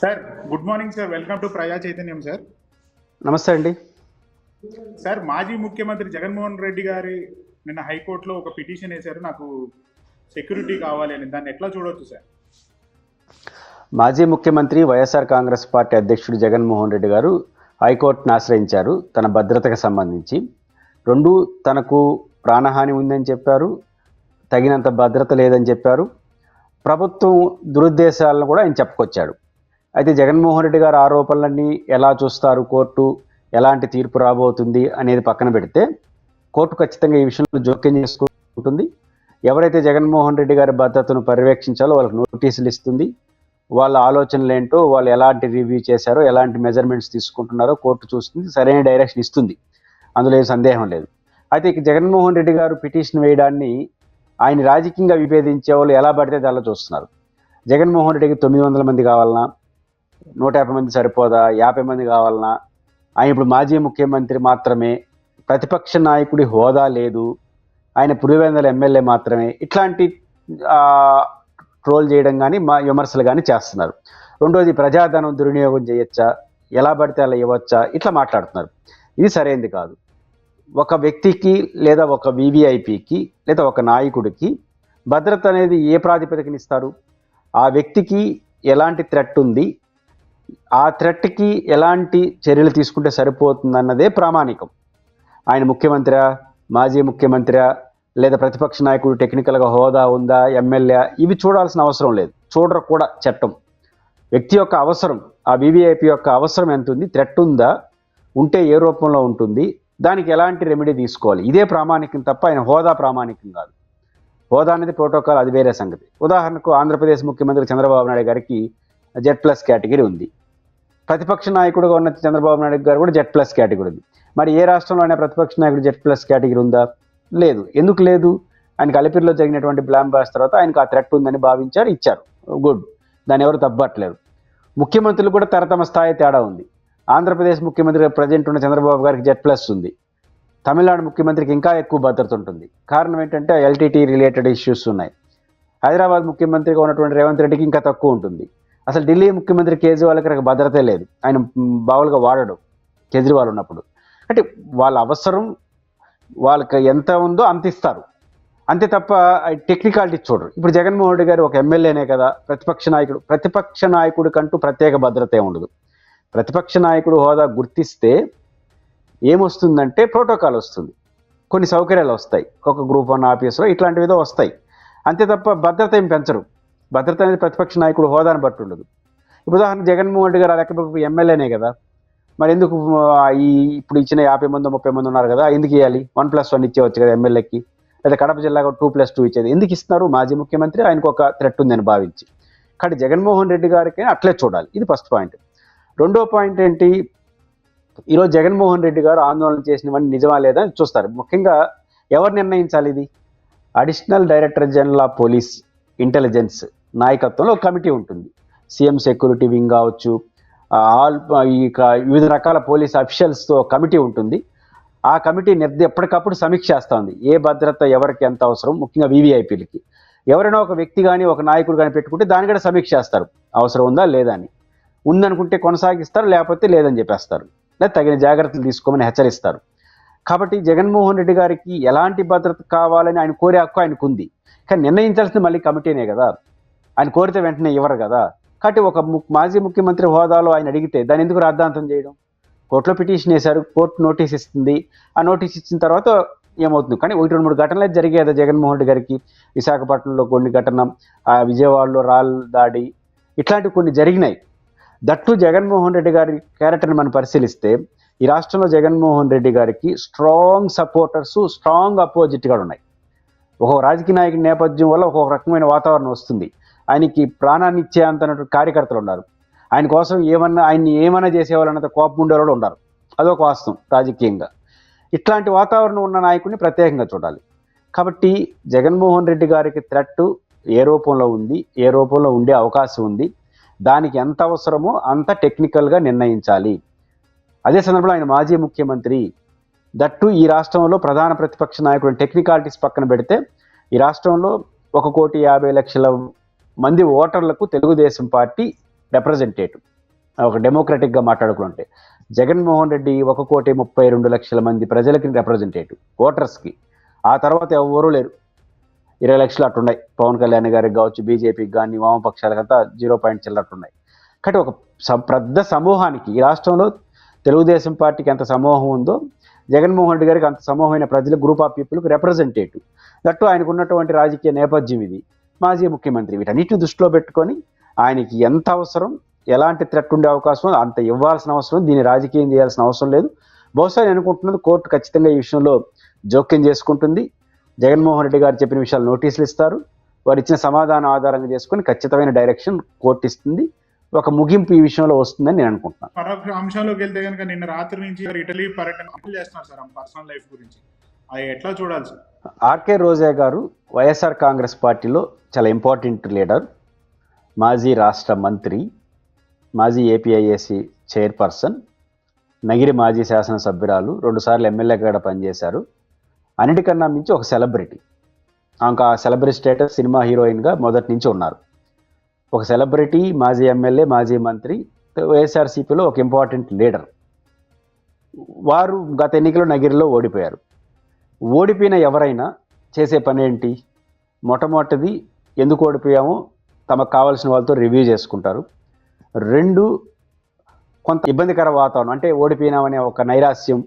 Sir good morning sir welcome to Praja Chaitanyam sir నమస్తే అండి. Sir మాజీ ముఖ్యమంత్రి జగన్మోహన్ రెడ్డి గారి నిన్న హైకోర్టులో ఒక పిటిషన్ వేశారు. నాకు సెక్యూరిటీ కావాలి అని. దాన్ని ఎట్లా చూడొచ్చు సార్? మాజీ ముఖ్యమంత్రి వైఎస్ఆర్ కాంగ్రెస్ పార్టీ అధ్యక్షుడు జగన్మోహన్ రెడ్డి గారు హైకోర్టును ఆశ్రయించారు తన భద్రతకు సంబంధించి. రెండు తనకు ప్రాణహాని ఉందని చెప్పారు. తగినంత భద్రత లేదని చెప్పారు. ప్రభుత్వం దురుద్దేశాలను కూడా ఆయన చెప్పుకొచ్చాడు. అయితే జగన్మోహన్ రెడ్డి గారు ఆరోపణలన్నీ ఎలా చూస్తారు? కోర్టు ఎలాంటి తీర్పు రాబోతుంది అనేది పక్కన పెడితే కోర్టు ఖచ్చితంగా ఈ విషయంలో జోక్యం చేసుకుంటుంది. ఎవరైతే జగన్మోహన్ రెడ్డి గారి భద్రతను పర్యవేక్షించాలో వాళ్ళకి నోటీసులు ఇస్తుంది. వాళ్ళ ఆలోచనలు ఏంటో వాళ్ళు ఎలాంటి రివ్యూ చేశారో ఎలాంటి మెజర్మెంట్స్ తీసుకుంటున్నారో కోర్టు చూస్తుంది. సరైన డైరెక్షన్ ఇస్తుంది. అందులో ఏం సందేహం లేదు. అయితే ఇక జగన్మోహన్ రెడ్డి గారు పిటిషన్ వేయడాన్ని ఆయన రాజకీయంగా విభేదించే వాళ్ళు ఎలా పడితే అలా చూస్తున్నారు. జగన్మోహన్ రెడ్డికి తొమ్మిది వందల మంది కావాలన్నా నూట యాభై మంది సరిపోదా? యాభై మంది కావాలన్నా ఆయన ఇప్పుడు మాజీ ముఖ్యమంత్రి మాత్రమే. ప్రతిపక్ష నాయకుడి హోదా లేదు. ఆయన పులివెందుల ఎమ్మెల్యే మాత్రమే. ఇట్లాంటి ట్రోల్ చేయడం కానీ మా విమర్శలు కానీ చేస్తున్నారు. రెండోది ప్రజాధనం దుర్వినియోగం చేయొచ్చా? ఎలా పడితే అలా ఇవ్వచ్చా? ఇట్లా మాట్లాడుతున్నారు. ఇది సరైనది కాదు. ఒక వ్యక్తికి లేదా ఒక వివిఐపికి లేదా ఒక నాయకుడికి భద్రత అనేది ఏ ప్రాతిపదికన ఇస్తారు ఆ వ్యక్తికి ఎలాంటి థ్రెట్ ఉంది? ఆ థ్రెట్కి ఎలాంటి చర్యలు తీసుకుంటే సరిపోతుందన్నదే ప్రామాణికం. ఆయన ముఖ్యమంత్రి మాజీ ముఖ్యమంత్రి లేదా ప్రతిపక్ష నాయకుడు టెక్నికల్గా హోదా ఉందా ఎమ్మెల్యే ఇవి చూడాల్సిన అవసరం లేదు. చూడరు కూడా చట్టం. వ్యక్తి యొక్క అవసరం ఆ వివిఐపి యొక్క అవసరం ఎంత ఉంది థ్రెట్ ఉందా ఉంటే ఏ రూపంలో ఉంటుంది దానికి ఎలాంటి రెమెడీ తీసుకోవాలి. ఇదే ప్రామాణికం తప్ప ఆయన హోదా ప్రామాణికం కాదు. హోదా అనేది ప్రోటోకాల్ అది వేరే సంగతి. ఉదాహరణకు ఆంధ్రప్రదేశ్ ముఖ్యమంత్రి చంద్రబాబు నాయుడు గారికి జెడ్ ప్లస్ కేటగిరీ ఉంది. ప్రతిపక్ష నాయకుడుగా ఉన్న చంద్రబాబు నాయుడు గారు కూడా జెడ్ ప్లస్ కేటగిరీ ఉంది మరి ఏ రాష్ట్రంలోనే ప్రతిపక్ష నాయకుడు జెడ్ ప్లస్ కేటగిరీ ఉందా? లేదు. ఎందుకు లేదు? ఆయనకు అలిపిరిలో జరిగినటువంటి బ్లామ్ బాస్ తర్వాత ఆయనకు ఆ థ్రెట్ ఉందని భావించారు ఇచ్చారు. గుడ్ దాన్ని ఎవరు తప్పట్లేదు. ముఖ్యమంత్రులు కూడా తరతమ స్థాయి తేడా ఉంది. ఆంధ్రప్రదేశ్ ముఖ్యమంత్రి ప్రజెంట్ ఉన్న చంద్రబాబు గారికి జెడ్ ప్లస్ ఉంది. తమిళనాడు ముఖ్యమంత్రికి ఇంకా ఎక్కువ భద్రత ఉంటుంది. కారణం ఏంటంటే ఎల్టీటీ రిలేటెడ్ ఇష్యూస్ ఉన్నాయి. హైదరాబాద్ ముఖ్యమంత్రిగా ఉన్నటువంటి రేవంత్ రెడ్డికి ఇంకా తక్కువ ఉంటుంది. అసలు ఢిల్లీ ముఖ్యమంత్రి కేజ్రీవాల్కి నాకు భద్రతే లేదు. ఆయన బావులుగా వాడడు కేజ్రీవాల్ ఉన్నప్పుడు. అంటే వాళ్ళ అవసరం వాళ్ళకి ఎంత ఉందో అంత ఇస్తారు. అంతే తప్ప టెక్నికాలిటీ చూడరు. ఇప్పుడు జగన్మోహన్ రెడ్డి గారు ఒక ఎమ్మెల్యేనే కదా ప్రతిపక్ష నాయకుడు ప్రతిపక్ష నాయకుడి కంటూ ప్రత్యేక భద్రత ఉండదు. ప్రతిపక్ష నాయకుడు హోదా గుర్తిస్తే ఏమొస్తుందంటే ప్రోటోకాల్ వస్తుంది. కొన్ని సౌకర్యాలు వస్తాయి. ఒక గ్రూప్ వన్ ఆఫీస్లో ఇట్లాంటివి ఏదో వస్తాయి. అంతే తప్ప భద్రత ఏం పెంచరు. భద్రత అనేది ప్రతిపక్ష నాయకుడు హోదాను బట్టి ఉండదు. ఉదాహరణ జగన్మోహన్ రెడ్డి గారు ఆ లెక్క ఎమ్మెల్యేనే కదా. మరి ఎందుకు ఈ ఇప్పుడు ఇచ్చిన యాభై మంది ముప్పై మంది ఉన్నారు కదా ఎందుకు ఇవ్వాలి వన్ ప్లస్ వన్ ఇచ్చేవచ్చు కదా ఎమ్మెల్యేకి. లేదా కడప జిల్లాగా టూ ప్లస్ టూ ఇచ్చేది. ఎందుకు ఇస్తున్నారు? మాజీ ముఖ్యమంత్రి ఆయనకు ఒక థ్రెట్ ఉందని భావించి. కానీ జగన్మోహన్ రెడ్డి గారికి అట్లే చూడాలి. ఇది ఫస్ట్ పాయింట్. రెండో పాయింట్ ఏంటి? ఈరోజు జగన్మోహన్ రెడ్డి గారు ఆందోళన చేసినవన్నీ నిజమా లేదా అని చూస్తారు. ముఖ్యంగా ఎవరు నిర్ణయించాలి ఇది? Additional director general of police intelligence. నాయకత్వంలో కమిటీ ఉంటుంది. సీఎం సెక్యూరిటీ వింగ్ కావచ్చు ఆల్ ఈ వివిధ రకాల పోలీస్ అఫీషియల్స్తో కమిటీ ఉంటుంది. ఆ కమిటీ నిర్ద ఎప్పటికప్పుడు సమీక్షేస్తుంది ఏ భద్రత ఎవరికి ఎంత అవసరం? ముఖ్యంగా వీవీఐపీలకి ఎవరైనా ఒక వ్యక్తి కానీ ఒక నాయకుడు కానీ పెట్టుకుంటే దాని కూడా సమీక్షేస్తారు అవసరం ఉందా? లేదా? అని. ఉందనుకుంటే కొనసాగిస్తారు లేకపోతే లేదని చెప్పేస్తారు. లేదా తగిన జాగ్రత్తలు తీసుకోమని హెచ్చరిస్తారు. కాబట్టి జగన్మోహన్ రెడ్డి గారికి ఎలాంటి భద్రత కావాలని ఆయన కోరే హక్కు ఆయనకు ఉంది కానీ నిర్ణయించాల్సింది మళ్ళీ కమిటీనే కదా. ఆయన కోరితే వెంటనే ఇవ్వరు కదా. కాబట్టి ఒక ము- మాజీ ముఖ్యమంత్రి హోదాలో ఆయన అడిగితే దాన్ని ఎందుకు రాద్ధాంతం చేయడం? కోర్టులో పిటిషన్ వేశారు కోర్టు నోటీస్ ఇస్తుంది. ఆ నోటీస్ ఇచ్చిన తర్వాత ఏమవుతుంది? కానీ ఒకటి రెండు మూడు ఘటనలు అయితే జరిగాయి జగన్మోహన్ రెడ్డి గారికి. విశాఖపట్నంలో కొన్ని ఘటన ఆ విజయవాడలో రాల్ దాడి ఇట్లాంటివి కొన్ని జరిగినాయి. దట్టు జగన్మోహన్ రెడ్డి గారి క్యారెక్టర్ని మనం పరిశీలిస్తే ఈ రాష్ట్రంలో జగన్మోహన్ రెడ్డి గారికి స్ట్రాంగ్ సపోర్టర్స్ స్ట్రాంగ్ అపోజిట్గా ఉన్నాయి. ఒక్కొక్క రాజకీయ నాయకుడి నేపథ్యం వల్ల ఒక్కొక్క రకమైన వాతావరణం వస్తుంది. ఆయనకి ప్రాణాన్ని ఇచ్చేంత కార్యకర్తలు ఉన్నారు. ఆయన కోసం ఏమన్నా ఆయన్ని ఏమైనా చేసేవాళ్ళన్నంత కోపం ఉండేవాళ్ళు ఉన్నారు అదొక వాస్తవం రాజకీయంగా. ఇట్లాంటి వాతావరణం ఉన్న నాయకుడిని ప్రత్యేకంగా చూడాలి. కాబట్టి జగన్మోహన్ రెడ్డి గారికి థ్రెట్ ఏ రూపంలో ఉంది ఏ రూపంలో ఉండే అవకాశం ఉంది దానికి ఎంత అవసరమో అంత టెక్నికల్గా నిర్ణయించాలి. అదే సందర్భంలో ఆయన మాజీ ముఖ్యమంత్రి. దట్టు ఈ రాష్ట్రంలో ప్రధాన ప్రతిపక్ష నాయకుడు టెక్నికాలిటీస్ పక్కన పెడితే ఈ రాష్ట్రంలో ఒక కోటి యాభై లక్షల మంది ఓటర్లకు తెలుగుదేశం పార్టీ రిప్రజెంటేటివ్ ఒక డెమోక్రటిక్గా మాట్లాడుకుంటే జగన్మోహన్ రెడ్డి ఒక కోటి ముప్పై రెండు లక్షల మంది ప్రజలకి రిప్రజెంటేటివ్ ఓటర్స్కి. ఆ తర్వాత ఎవరూ లేరు. ఇరవై లక్షలు అట్టున్నాయి పవన్ కళ్యాణ్ గారికి కావచ్చు బీజేపీకి కానీ వామపక్షాలకంతా జీరో పాయింట్ చిల్లట్టున్నాయి కాబట్టి ఒక పెద్ద సమూహానికి ఈ రాష్ట్రంలో తెలుగుదేశం పార్టీకి ఎంత సమూహం ఉందో జగన్మోహన్ రెడ్డి గారికి అంత సమూహమైన ప్రజలు గ్రూప్ ఆఫ్ పీపుల్కి రిప్రజెంటేటివ్ దట్టు ఆయనకు ఉన్నటువంటి రాజకీయ నేపథ్యం ఇది. మాజీ ముఖ్యమంత్రి వీటన్నిటిని దృష్టిలో పెట్టుకొని ఆయనకి ఎంత అవసరం ఎలాంటి థ్రెట్ ఉండే అవకాశం అంత ఇవ్వాల్సిన అవసరం దీన్ని రాజకీయం చేయాల్సిన అవసరం లేదు. బహుశా నేను అనుకుంటున్నది కోర్టు ఖచ్చితంగా ఈ విషయంలో జోక్యం చేసుకుంటుంది. జగన్మోహన్ రెడ్డి గారు చెప్పిన విషయాలు నోటీసులు ఇస్తారు. వారు ఇచ్చిన సమాధానం ఆధారంగా చేసుకొని ఖచ్చితమైన డైరెక్షన్ కోర్టు ఇస్తుంది. ఒక ముగింపు ఈ విషయంలో వస్తుందని నేను అనుకుంటున్నాను. మరొక అంశంలోకి వెళ్తే కనుక నిన్న రాత్రి నుంచి ఇటలీ పర్యటన చేస్తున్నారు సార్ పర్సనల్ లైఫ్ గురించి. అది ఎట్లా చూడాలి సార్ ఆర్కే రోజా గారు వైఎస్ఆర్ కాంగ్రెస్ పార్టీలో చాలా ఇంపార్టెంట్ లీడర్ మాజీ రాష్ట్ర మంత్రి మాజీ ఏపీఐఏసి చైర్పర్సన్ నగిరి మాజీ శాసనసభ్యురాలు రెండుసార్లు ఎమ్మెల్యేగా కూడా పనిచేశారు. అన్నిటికన్నా మించి ఒక సెలబ్రిటీ. ఆమెకు ఆ సెలబ్రిటీ స్టేటస్ సినిమా హీరోయిన్గా మొదటి నుంచి ఉన్నారు. ఒక సెలబ్రిటీ మాజీ ఎమ్మెల్యే మాజీ మంత్రి వైఎస్ఆర్సీపీలో ఒక ఇంపార్టెంట్ లీడర్. వారు గత ఎన్నికలో నగిరిలో ఓడిపోయారు. ఓడిపోయిన ఎవరైనా చేసే పని ఏంటి? మొట్టమొదటిది ఎందుకు ఓడిపోయామో తమకు కావాల్సిన వాళ్ళతో రివ్యూ చేసుకుంటారు. రెండు కొంత ఇబ్బందికర వాతావరణం అంటే ఓడిపోయినామనే ఒక నైరాస్యం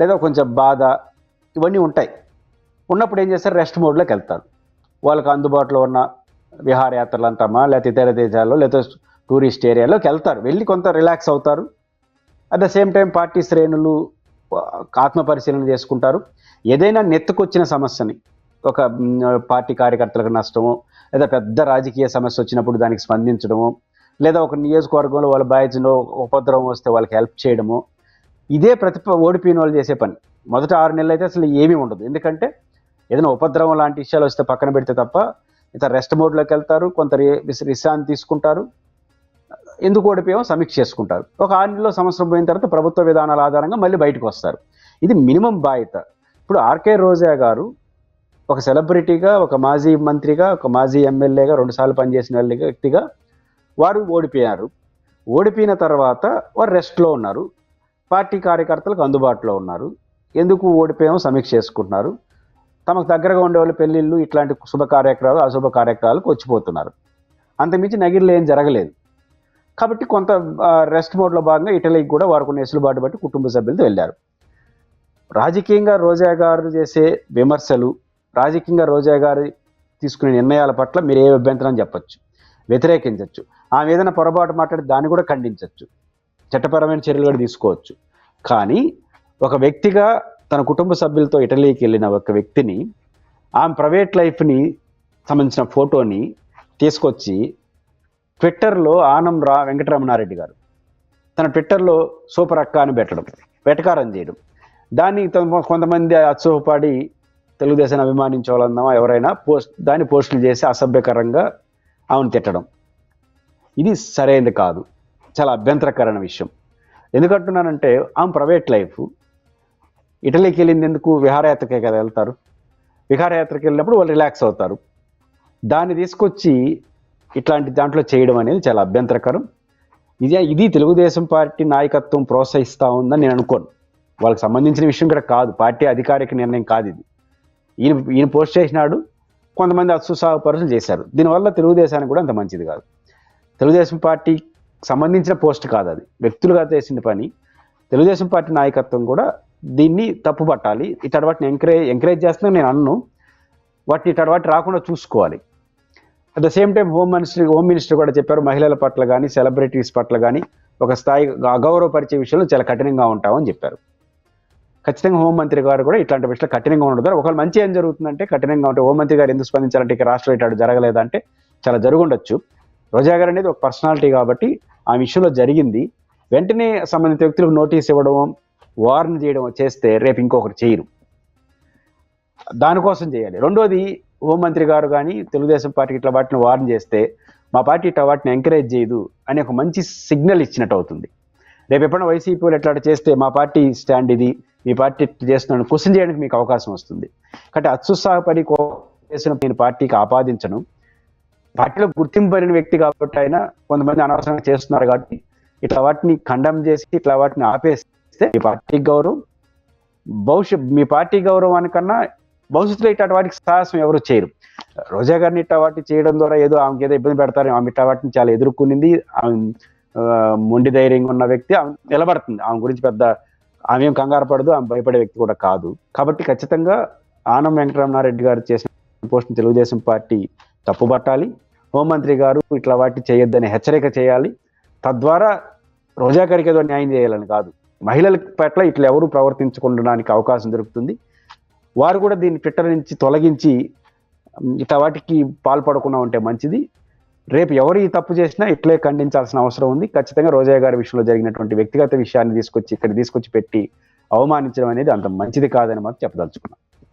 లేదా కొంచెం బాధ ఇవన్నీ ఉంటాయి. ఉన్నప్పుడు ఏం చేస్తారు? రెస్ట్ మోడ్లోకి వెళ్తారు. వాళ్ళకి అందుబాటులో ఉన్న విహారయాత్రలు అంటామా లేకపోతే ఇతర దేశాల్లో లేకపోతే టూరిస్ట్ ఏరియాలోకి వెళ్తారు. వెళ్ళి కొంత రిలాక్స్ అవుతారు. At the same time party శ్రేణులు ఆత్మ పరిశీలన చేసుకుంటారు. ఏదైనా నెత్తుకొచ్చిన సమస్యని ఒక పార్టీ కార్యకర్తలకు నష్టమో లేదా పెద్ద రాజకీయ సమస్య వచ్చినప్పుడు దానికి స్పందించడము లేదా ఒక నియోజకవర్గంలో వాళ్ళ బాధ్యతలో ఉపద్రవం వస్తే వాళ్ళకి హెల్ప్ చేయడము ఇదే ప్రతిప ఓడిపోయిన వాళ్ళు చేసే పని. మొదట ఆరు నెలలు అయితే అసలు ఏమీ ఉండదు. ఎందుకంటే ఏదైనా ఉపద్రవం లాంటి విషయాలు వస్తే పక్కన పెడితే తప్ప ఇతర రెస్ట్ మోడ్లోకి వెళ్తారు కొంత రి- విశ్రాంతి తీసుకుంటారు. ఎందుకు ఓడిపోయామో సమీక్ష చేసుకుంటారు. ఒక ఆరు నెలలో సంవత్సరం పోయిన తర్వాత ప్రభుత్వ విధానాల ఆధారంగా మళ్ళీ బయటకు వస్తారు. ఇది మినిమం బాధ్యత. ఇప్పుడు ఆర్కే రోజా గారు ఒక సెలబ్రిటీగా ఒక మాజీ మంత్రిగా ఒక మాజీ ఎమ్మెల్యేగా రెండుసార్లు పనిచేసిన వాళ్ళ వ్యక్తిగా వారు ఓడిపోయారు. ఓడిపోయిన తర్వాత వారు రెస్ట్లో ఉన్నారు. పార్టీ కార్యకర్తలకు అందుబాటులో ఉన్నారు. ఎందుకు ఓడిపోయామో సమీక్ష చేసుకుంటున్నారు. తమకు దగ్గరగా ఉండే వాళ్ళు పెళ్ళిళ్ళు ఇట్లాంటి శుభ కార్యక్రమాలు అశుభ కార్యక్రమాలకు వచ్చిపోతున్నారు. అంతమించి నగిరిలో ఏం జరగలేదు. కాబట్టి కొంత రెస్ట్ మోడ్లో భాగంగా ఇటలీకి కూడా వారు కొన్ని వెసులుబాటు బట్టి కుటుంబ సభ్యులతో వెళ్ళారు. రాజకీయంగా రోజా గారు చేసే విమర్శలు రాజకీయంగా రోజా గారు తీసుకునే నిర్ణయాల పట్ల మీరు ఏ అభ్యంతరం చెప్పచ్చు? వ్యతిరేకించవచ్చు ఆమె ఏదైనా పొరపాటు మాట్లాడి దాన్ని కూడా ఖండించవచ్చు చట్టపరమైన చర్యలు కూడా తీసుకోవచ్చు. కానీ ఒక వ్యక్తిగా తన కుటుంబ సభ్యులతో ఇటలీకి వెళ్ళిన ఒక వ్యక్తిని ఆమె ప్రైవేట్ లైఫ్ని సంబంధించిన ఫోటోని తీసుకొచ్చి ట్విట్టర్లో ఆనం రా వెంకటరమణారెడ్డి గారు. తన ట్విట్టర్లో సూపర్ అక్క అని పెట్టడం వెటకారం చేయడం. దాన్ని కొంతమంది అత్సోహపడి తెలుగుదేశాన్ని అభిమానించే ఎవరైనా పోస్ట్ దాన్ని పోస్టులు చేసి అసభ్యకరంగా ఆమెను తిట్టడం. ఇది సరైనది కాదు. చాలా అభ్యంతరకరమైన విషయం. ఎందుకంటున్నానంటే ఆమె ప్రైవేట్ లైఫ్. ఇటలీకి వెళ్ళింది ఎందుకు? విహారయాత్రకే కదా వెళ్తారు. విహారయాత్రకి వెళ్ళినప్పుడు వాళ్ళు రిలాక్స్ అవుతారు. దాన్ని తీసుకొచ్చి ఇట్లాంటి దాంట్లో చేయడం అనేది చాలా అభ్యంతరకరం. ఇది ఇది తెలుగుదేశం పార్టీ నాయకత్వం ప్రోత్సహిస్తూ ఉందని నేను అనుకోను. వాళ్ళకి సంబంధించిన విషయం కూడా కాదు. పార్టీ అధికారిక నిర్ణయం కాదు ఇది. ఈయన ఈయన పోస్ట్ చేసినాడు. కొంతమంది అత్సుసాహపరులు చేశారు. దీనివల్ల తెలుగుదేశానికి కూడా అంత మంచిది కాదు. తెలుగుదేశం పార్టీ సంబంధించిన పోస్ట్ కాదు అది. వ్యక్తులుగా చేసిన పని. తెలుగుదేశం పార్టీ నాయకత్వం కూడా దీన్ని తప్పు పట్టాలి వాటిని ఎంకరేజ్ ఎంకరేజ్ చేస్తున్నా నేను అన్ను. వాటిని ఇతడు వాటి రాకుండా చూసుకోవాలి. At the same time home minister home minister కూడా చెప్పారు మహిళల పట్ల కానీ సెలబ్రిటీస్ పట్ల కానీ ఒక స్థాయి అగౌరవపరిచే విషయంలో చాలా కఠినంగా ఉంటామని చెప్పారు. ఖచ్చితంగా హోంమంత్రి గారు కూడా ఇట్లాంటి విషయాలు కఠినంగా ఉండదు ఒకవేళ మంచి ఏం జరుగుతుందంటే కఠినంగా ఉంటే హోంమంత్రి గారు ఎందుకు స్పందించాలంటే ఇక రాష్ట్రంలో ఇటు జరగలేదంటే చాలా జరుగుండొచ్చు. రోజా గారు అనేది ఒక పర్సనాలిటీ కాబట్టి ఆ విషయంలో జరిగింది. వెంటనే సంబంధిత వ్యక్తులకు నోటీస్ ఇవ్వడం వార్న్ చేయడం చేస్తే రేపు ఇంకొకరు చేయరు. దానికోసం చేయాలి. రెండోది హోంమంత్రి గారు కానీ తెలుగుదేశం పార్టీ ఇట్లా వాటిని వార్న్ చేస్తే మా పార్టీ ఇట్లా వాటిని ఎంకరేజ్ చేయదు అని ఒక మంచి సిగ్నల్ ఇచ్చినట్టు అవుతుంది. రేపు ఎప్పుడైనా వైసీపీ వాళ్ళు ఎట్లా చేస్తే మా పార్టీ స్టాండ్ ఇది మీ పార్టీ ఇట్లా చేస్తున్నాను క్వశ్చన్ చేయడానికి మీకు అవకాశం వస్తుంది. కాబట్టి అత్యుత్సాహపడి చేసిన నేను పార్టీకి ఆపాదించను. పార్టీలో గుర్తింపబడిన వ్యక్తి కాబట్టి ఆయన కొంతమంది అనవసరంగా చేస్తున్నారు కాబట్టి ఇట్లా వాటిని ఖండం చేసి ఇట్లా వాటిని ఆపేస్తే మీ పార్టీ గౌరవం భవిష్యత్ మీ పార్టీ గౌరవానికన్నా భవిష్యత్తులో ఇట్లాంటి వాటికి సాహసం ఎవరు చేయరు. రోజా గారిని ఇట్లా వాటి చేయడం ద్వారా ఏదో ఆమెకి ఏదో ఇబ్బంది పెడతారు ఆమె ఇట్లా వాటిని చాలా ఎదుర్కొనింది. ఆమె మొండి ధైర్యంగా ఉన్న వ్యక్తి ఆమె నిలబడుతుంది. ఆమె గురించి పెద్ద ఆమె ఏం కంగారు పడదు ఆమె భయపడే వ్యక్తి కూడా కాదు. కాబట్టి ఖచ్చితంగా ఆనం వెంకటరమణారెడ్డి గారు చేసిన పోస్ట్ తెలుగుదేశం పార్టీ తప్పుబట్టాలి హోంమంత్రి గారు ఇట్లా వాటి చేయొద్దని హెచ్చరిక చేయాలి. తద్వారా రోజా గారికి ఏదో న్యాయం చేయాలని కాదు. మహిళల పట్ల ఇట్లా ఎవరు ప్రవర్తించకుండడానికి అవకాశం దొరుకుతుంది. వారు కూడా దీన్ని ట్విట్టర్ నుంచి తొలగించి ఇట్లా వాటికి పాల్పడకుండా ఉంటే మంచిది. రేపు ఎవరు ఈ తప్పు చేసినా ఇట్లే ఖండించాల్సిన అవసరం ఉంది. ఖచ్చితంగా రోజా గారి విషయంలో జరిగినటువంటి వ్యక్తిగత విషయాన్ని తీసుకొచ్చి ఇక్కడ తీసుకొచ్చి పెట్టి అవమానించడం అనేది అంత మంచిది కాదని మాత్రం చెప్పదలుచుకున్నాం.